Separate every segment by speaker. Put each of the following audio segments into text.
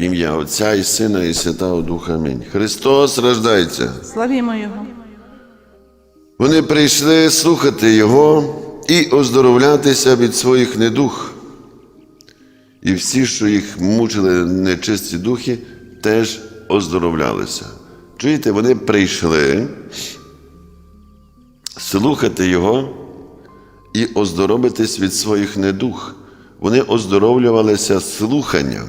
Speaker 1: Ім'я Отця і Сина, і Святого Духа. Амінь. Христос рождається.
Speaker 2: Славімо Його.
Speaker 1: Вони прийшли слухати Його і оздоровлятися від своїх недух. І всі, що їх мучили нечисті духи, теж оздоровлялися. Чуєте, вони прийшли слухати Його і оздоровитись від своїх недух. Вони оздоровлювалися слуханням.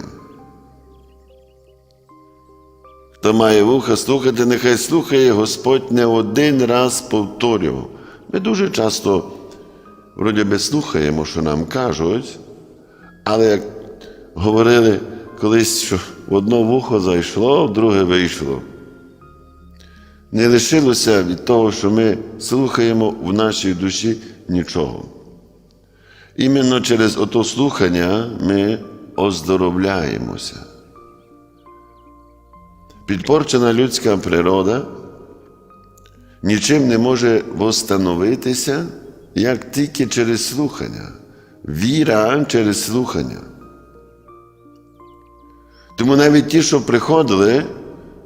Speaker 1: Хто має вуха слухати, нехай слухає, Господь не один раз повторював. Ми дуже часто, вроді би, слухаємо, що нам кажуть, але як говорили колись, що в одно вухо зайшло, в друге вийшло. Не лишилося від того, що ми слухаємо в нашій душі нічого. Іменно через ото слухання ми оздоровляємося. Підпорчена людська природа нічим не може восстановитися, як тільки через слухання. Віра через слухання. Тому навіть ті, що приходили,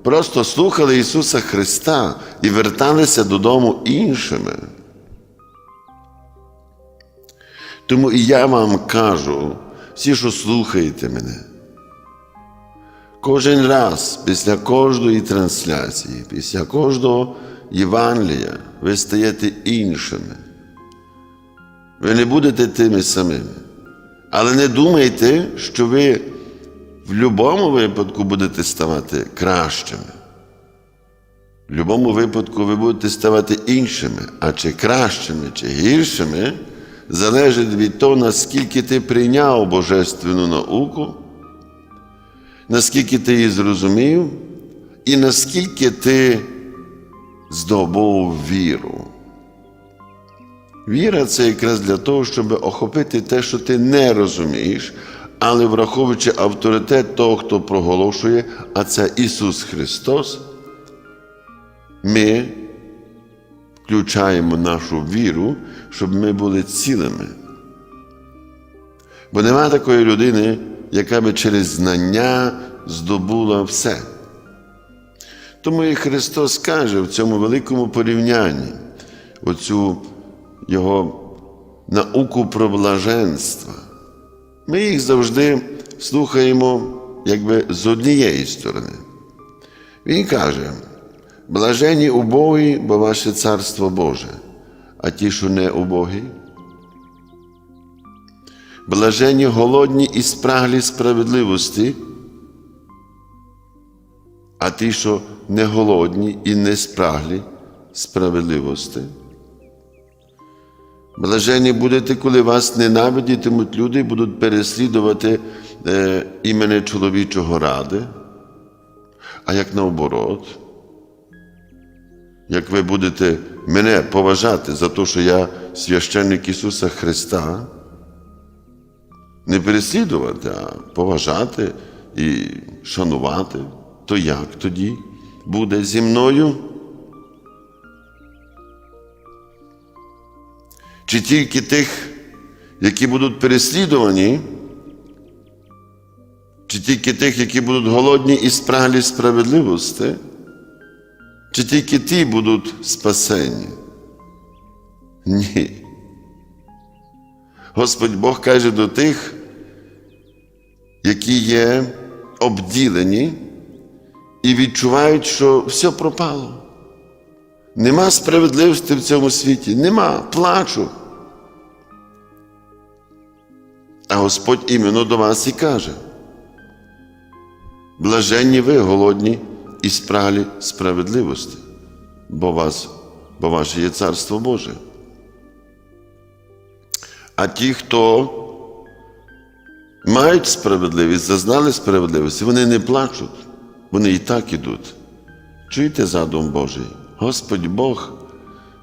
Speaker 1: просто слухали Ісуса Христа і верталися додому іншими. Тому і я вам кажу, всі, що слухаєте мене, кожен раз після кожної трансляції, після кожного Євангелія ви стаєте іншими. Ви не будете тими самими. Але не думайте, що ви в будь-якому випадку будете ставати кращими. В будь-якому випадку ви будете ставати іншими, а чи кращими, чи гіршими, залежить від того, наскільки ти прийняв божественну науку, наскільки ти її зрозумів, і наскільки ти здобув віру. Віра це якраз для того, щоб охопити те, що ти не розумієш, але враховуючи авторитет того, хто проголошує, а це Ісус Христос, ми включаємо нашу віру, щоб ми були цілими. Бо нема такої людини, яка би через знання здобула все. Тому і Христос каже в цьому великому порівнянні, оцю Його науку про блаженство. Ми їх завжди слухаємо якби з однієї сторони. Він каже: блажені убогі, бо ваше царство Боже, а ті, що не убогі. Блажені голодні і спраглі справедливості, а ті, що не голодні і не спраглі справедливості. Блажені будете, коли вас ненавидітимуть люди будуть переслідувати е, імені чоловічого ради. А як наоборот, як ви будете мене поважати за те, що я священник Ісуса Христа, не переслідувати, а поважати і шанувати, то як тоді буде зі мною? Чи тільки тих, які будуть переслідувані, чи тільки тих, які будуть голодні і спраглі справедливості, чи тільки ті будуть спасені? Ні. Господь Бог каже до тих, які є обділені і відчувають, що все пропало. Нема справедливості в цьому світі, нема, плачу. А Господь іменно до вас і каже: блаженні ви голодні і спраглі справедливості, бо, вас, бо ваше є Царство Боже. А ті, хто мають справедливість, зазнали справедливості, вони не плачуть, вони і так ідуть. Чуєте задум Божий? Господь Бог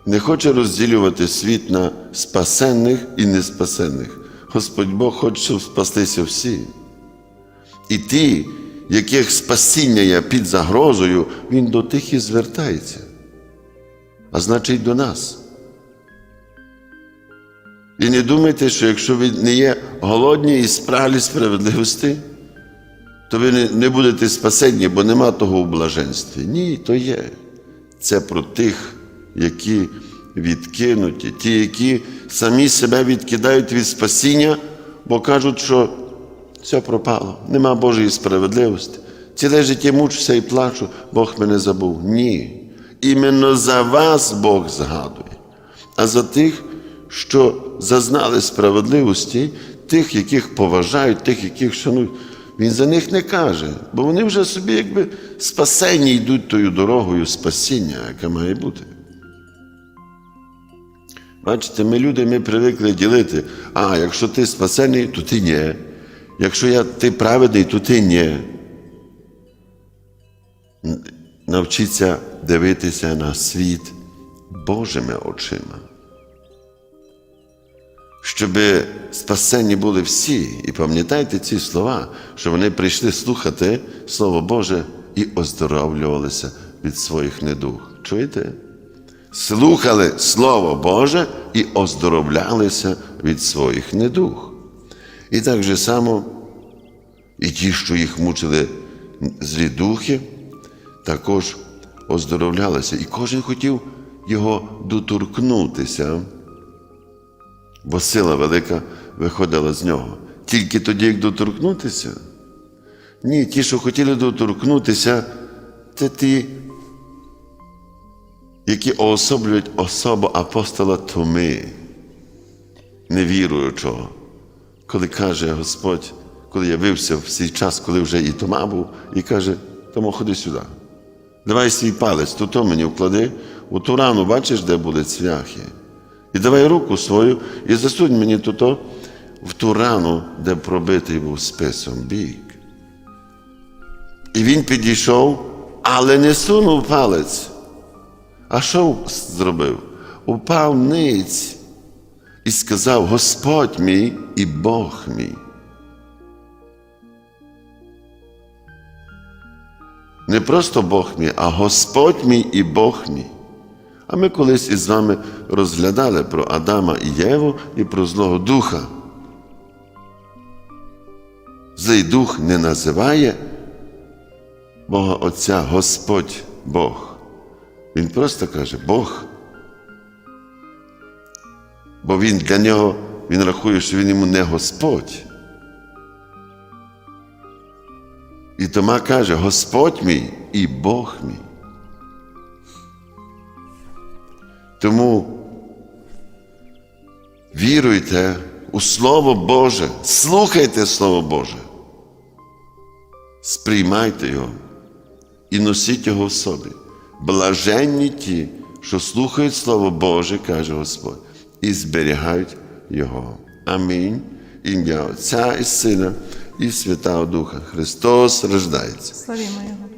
Speaker 1: не хоче розділювати світ на спасенних і неспасенних. Господь Бог хоче, щоб спастися всі. І ті, яких спасіння є під загрозою, Він до тих і звертається, а значить до нас. І не думайте, що якщо ви не є голодні і спраглі справедливості, то ви не, будете спасені, бо нема того у блаженстві. Ні, то є. Це про тих, які відкинуті, ті, які самі себе відкидають від спасіння, бо кажуть, що все пропало, нема Божої справедливості. Ціле життя мучуся і плачу, Бог мене забув. Ні. Іменно за вас Бог згадує, а за тих, що зазнали справедливості, тих, яких поважають, тих, яких шанують. Він за них не каже, бо вони вже собі якби спасені йдуть тою дорогою спасіння, яка має бути. Бачите, ми люди, ми привикли ділити. А, якщо ти спасений, то ти ні. Якщо я, ти праведний, то ти ні. Навчіться дивитися на світ Божими очима. Щоб спасені були всі. І пам'ятайте ці слова, що вони прийшли слухати Слово Боже і оздоровлювалися від своїх недуг. Чуєте? слухали Слово Боже і оздоровлялися від своїх недуг. І так же само і ті, що їх мучили злі духи, також оздоровлялися. І кожен хотів його доторкнутися, бо сила велика виходила з нього. Тільки тоді, як доторкнутися. Ні, ті, що хотіли доторкнутися, це ті які уособлюють особу апостола Томи, невіруючого, коли каже Господь, коли явився в цей час, коли вже і Тома був, і каже, Томо, ходи сюди. Давай свій палець, тут мені вклади, у ту рану, бачиш, де були цвяхи. І давай руку свою і засунь мені тут в ту рану, де пробитий був списом бік. І він підійшов, але не сунув палець. А що зробив? Упав ниць і сказав: Господь мій і Бог мій. Не просто Бог мій, а Господь мій і Бог мій. А ми колись із вами розглядали про Адама і Єву і про Злого Духа. Злий дух не називає Бога Отця Господь Бог. Він просто каже Бог. Бо він для нього, він рахує, що він йому не Господь. І Тома каже, Господь мій і Бог мій. Тому віруйте у Слово Боже, слухайте Слово Боже, сприймайте його і носіть його в собі. Блаженні ті, що слухають Слово Боже, каже Господь, і зберігають Його. Амінь. Ім'я Отця і Сина, і Святого Духа. Христос рождається.
Speaker 2: Славімо Його.